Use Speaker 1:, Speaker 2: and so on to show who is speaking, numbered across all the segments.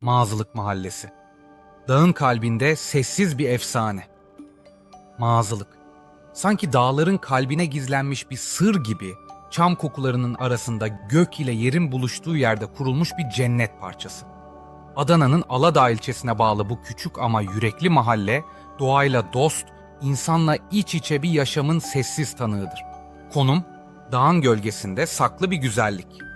Speaker 1: Mağazılık Mahallesi. Dağın kalbinde sessiz bir efsane. Mağazılık. Sanki dağların kalbine gizlenmiş bir sır gibi çam kokularının arasında gök ile yerin buluştuğu yerde kurulmuş bir cennet parçası. Adana'nın Aladağ ilçesine bağlı bu küçük ama yürekli mahalle doğayla dost, insanla iç içe bir yaşamın sessiz tanığıdır. Konum, dağın gölgesinde saklı bir güzellik.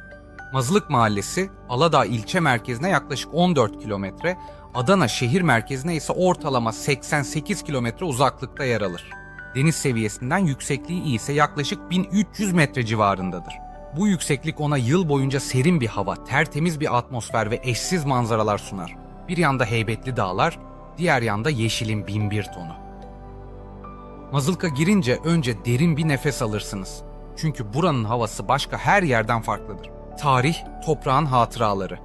Speaker 1: Mazlık Mahallesi, Aladağ ilçe merkezine yaklaşık 14 kilometre, Adana şehir merkezine ise ortalama 88 kilometre uzaklıkta yer alır. Deniz seviyesinden yüksekliği ise yaklaşık 1300 metre civarındadır. Bu yükseklik ona yıl boyunca serin bir hava, tertemiz bir atmosfer ve eşsiz manzaralar sunar. Bir yanda heybetli dağlar, diğer yanda yeşilin binbir tonu. Mazılka girince önce derin bir nefes alırsınız. Çünkü buranın havası başka her yerden farklıdır. Tarih, toprağın hatıraları.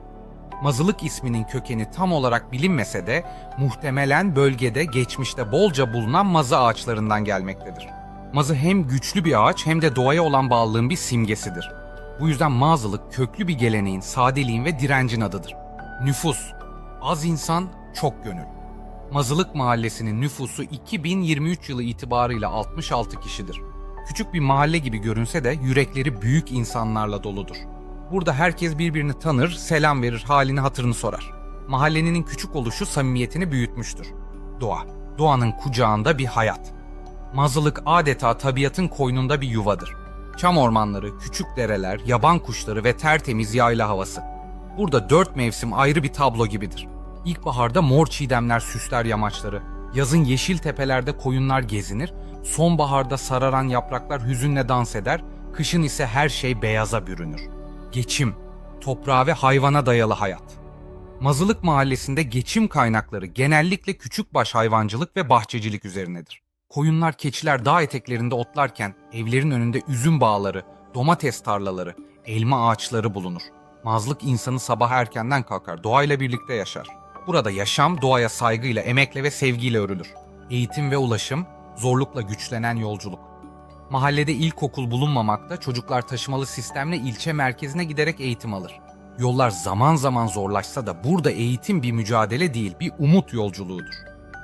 Speaker 1: Mazılık isminin kökeni tam olarak bilinmese de muhtemelen bölgede geçmişte bolca bulunan mazı ağaçlarından gelmektedir. Mazı hem güçlü bir ağaç hem de doğaya olan bağlılığın bir simgesidir. Bu yüzden mazılık köklü bir geleneğin, sadeliğin ve direncin adıdır. Nüfus. Az insan, çok gönül. Mazılık Mahallesi'nin nüfusu 2023 yılı itibarıyla 66 kişidir. Küçük bir mahalle gibi görünse de yürekleri büyük insanlarla doludur. Burada herkes birbirini tanır, selam verir, halini hatırını sorar. Mahallenin küçük oluşu samimiyetini büyütmüştür. Doğa. Doğanın kucağında bir hayat. Mazılık adeta tabiatın koynunda bir yuvadır. Çam ormanları, küçük dereler, yaban kuşları ve tertemiz yayla havası. Burada dört mevsim ayrı bir tablo gibidir. İlkbaharda mor çiğdemler süsler yamaçları, yazın yeşil tepelerde koyunlar gezinir, sonbaharda sararan yapraklar hüzünle dans eder, kışın ise her şey beyaza bürünür. Geçim, toprağa ve hayvana dayalı hayat. Mazılık Mahallesi'nde geçim kaynakları genellikle küçükbaş hayvancılık ve bahçecilik üzerinedir. Koyunlar, keçiler dağ eteklerinde otlarken evlerin önünde üzüm bağları, domates tarlaları, elma ağaçları bulunur. Mazlık insanı sabah erkenden kalkar, doğayla birlikte yaşar. Burada yaşam doğaya saygıyla, emekle ve sevgiyle örülür. Eğitim ve ulaşım, zorlukla güçlenen yolculuk. Mahallede ilkokul bulunmamakta, çocuklar taşımalı sistemle ilçe merkezine giderek eğitim alır. Yollar zaman zaman zorlaşsa da burada eğitim bir mücadele değil, bir umut yolculuğudur.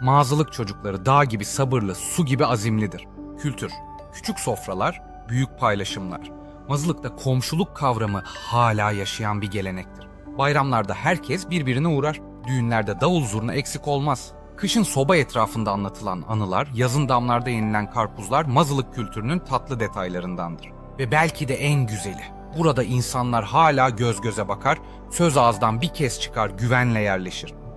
Speaker 1: Mağazalık çocukları dağ gibi sabırlı, su gibi azimlidir. Kültür, küçük sofralar, büyük paylaşımlar. Mazılıkta komşuluk kavramı hala yaşayan bir gelenektir. Bayramlarda herkes birbirine uğrar, düğünlerde davul zurna eksik olmaz. Kışın soba etrafında anlatılan anılar, yazın damlarda yenilen karpuzlar mazılık kültürünün tatlı detaylarındandır. Ve belki de en güzeli. Burada insanlar hala göz göze bakar, söz ağızdan bir kez çıkar, güvenle yerleşir.